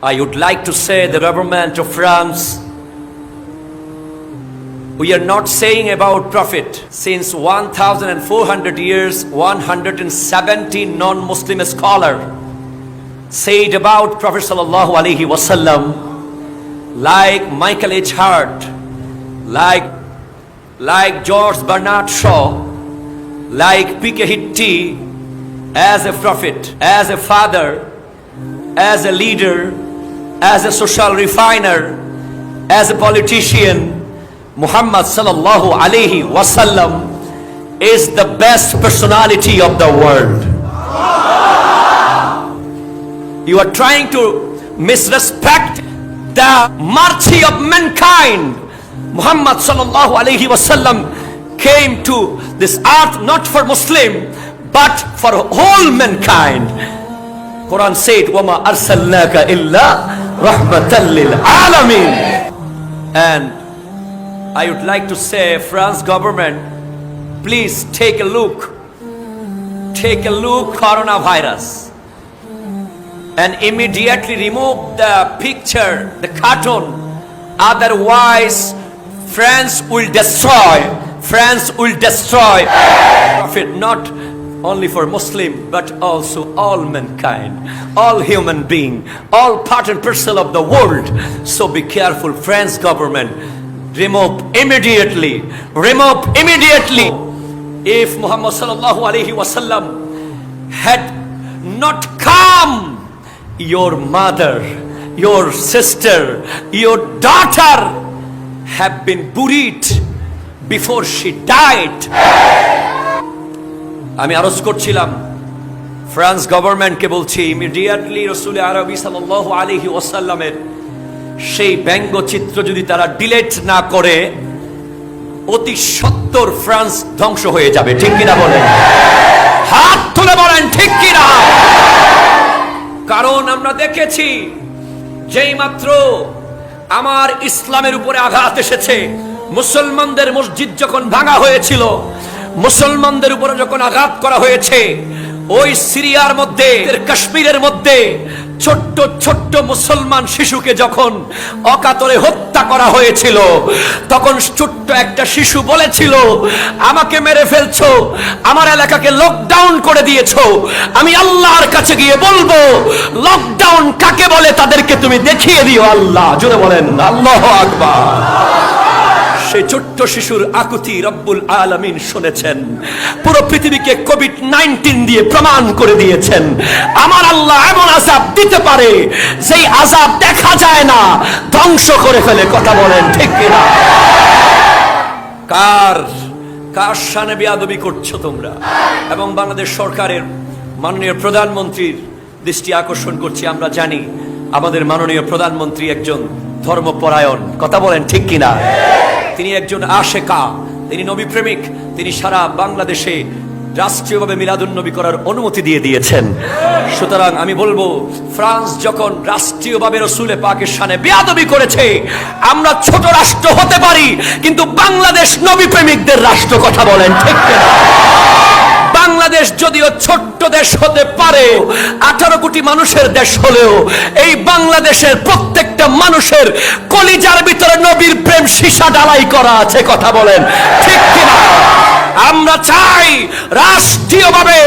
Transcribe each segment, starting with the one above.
I would like to say the government of France we are not saying about prophet since 1400 years 170 non-muslim scholar said about prophet sallallahu alaihi wasallam like michael h hart like like george bernard shaw like P.K. Hitti as a prophet as a father as a leader as a social refiner as a politician Muhammad sallallahu alaihi wasallam is the best personality of the world. You are trying to misrespect the mercy of mankind. Muhammad sallallahu alaihi wasallam came to this earth not for Muslim but for whole mankind. Quran said, "Wama arsalnaka illa rahmatan lil alamin." And I would like to say, France government, please take a look. Take a look coronavirus and immediately remove the picture, the cartoon. Otherwise, France will destroy. France will destroy. Profit not only for Muslim but also all mankind, all human being, all part and parcel of the world. So be careful, France government. Remove immediately. Remove immediately. If Muhammad sallallahu alaihi wasallam had not come, your mother, your sister, your daughter have been buried before she died. আমি আরজ করছিলাম, France গভর্নমেন্টকে বলছি, immediately রসুল আরবি সাল্লাহ আলহি ওসাল্লামের সেই ব্যঙ্গচিত্র যদি তারা ডিলেট না করে, অতি সত্তর ফ্রান্স ধ্বংস হয়ে যাবে, ঠিক কিনা বলেন? হাত তুলে বলেন, ঠিক কিনা? কারণ আমরা দেখেছি, যেই মাত্র আমার ইসলামের উপরে আঘাত এসেছে, মুসলমানদের মসজিদ যখন ভাঙা হয়েছিল মুসলমানদের উপরে যখন আঘাত করা হয়েছে, ওই সিরিয়ার মধ্যে কাশ্মীরের মধ্যে, ছোট্ট ছোট্ট মুসলমান শিশুকে যখন অকাতরে হত্যা করা হয়েছিল, তখন ছোট্ট একটা শিশু বলেছিল, আমাকে মেরে ফেলছো, আমার এলাকাকে লকডাউন করে দিয়েছ, আমি আল্লাহর কাছে গিয়ে বলব লকডাউন কাকে বলে তাদেরকে তুমি দেখিয়ে দিও আল্লাহ। জোরে বলেন, আল্লাহ আকবার। সে ছোট্ট শিশুর আকুতি রব্বুল আলামিন শুনেছেন। পুরো পৃথিবীকে কোভিড নাইন্টিন দিয়ে প্রমাণ করে দিয়েছেন। আমার আল্লাহ এমন আজাব দিতে পারে, যেই আজাব দেখা যায় না, ধ্বংস করে ফেলে, কথা বলেন ঠিক কিনা? কার কার সানে বেয়াদবি করছ তোমরা? এবং বাংলাদেশ সরকারের মাননীয় প্রধানমন্ত্রীর দৃষ্টি আকর্ষণ করছি, আমরা জানি আমাদের মাননীয় প্রধানমন্ত্রী একজন ধর্মপরায়ণ। কথা বলেন ঠিক কিনা? তিনি একজন আশেকা, তিনি নবী প্রেমিক তিনি সারা বাংলাদেশে রাষ্ট্রীয়ভাবে মিলাদুন নবী করার অনুমতি দিয়ে দিয়েছেন। সুতরাং আমি বলব, ফ্রান্স যখন রাষ্ট্রীয়ভাবে রসুলে পাকিস্তানে বেয়াদবি করেছে, আমরা ছোট রাষ্ট্র হতে পারি, কিন্তু বাংলাদেশ নবী প্রেমিকদের রাষ্ট্র কথা বলেন, ঠিক কিনা? বাংলাদেশ যদিও ছোট্ট দেশ হতে পারে, আঠারো কোটি মানুষের দেশ হলেও এই বাংলাদেশের প্রত্যেকটা মানুষের কলিজার ভিতরে নবীর প্রেম সীসা ডালাই করা আছে, কথা বলেন, ঠিক কিনা? আমরা চাই রাষ্ট্রীয়ভাবে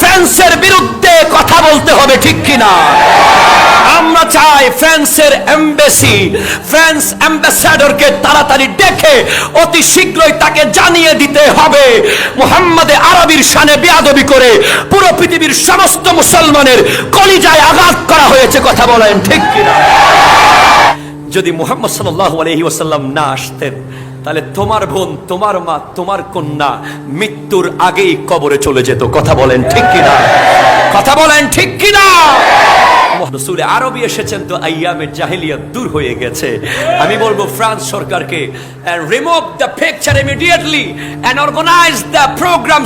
ফ্রান্সের বিরুদ্ধে কথা বলতে হবে, ঠিক কিনা? আমরা চাই ফ্রান্সের এমবেসি, ফ্রান্স অ্যাম্বাসাডরকে তাড়াতাড়ি ডেকে অতি শীঘ্রই তাকে জানিয়ে দিতে হবে। মুহাম্মাদে আরবির শানে বেয়াদবি করে পুরো পৃথিবীর সমস্ত মুসলমানের কলিজায় আঘাত করা হয়েছে, কথা বলেন ঠিক কিনা? যদি মুহাম্মদ সাল্লাল্লাহু আলাইহি ওয়াসাল্লাম না আসতেন, তাহলে তোমার বোন, তোমার মা, তোমার কন্যা মৃত্যুর আগেই কবরে চলে যেত, কথা বলেন ঠিক কিনা? কথা বলেন ঠিক কিনা? আরবি এসেছেন তো আইয়ামের জাহিলিয়াত দূর হয়ে গেছে। আমি বলব ফ্রান্স সরকারকে remove the picture immediately organise the programme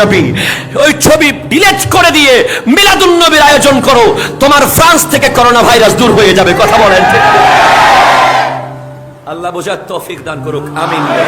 নবী। ওই ছবি ডিলিট করে দিয়ে মিলাদুন নবীর আয়োজন করো। তোমার ফ্রান্স থেকে করোনা ভাইরাস দূর হয়ে যাবে, কথা বলেন। আল্লাহ বোঝার তৌফিক দান করুক, আমিন।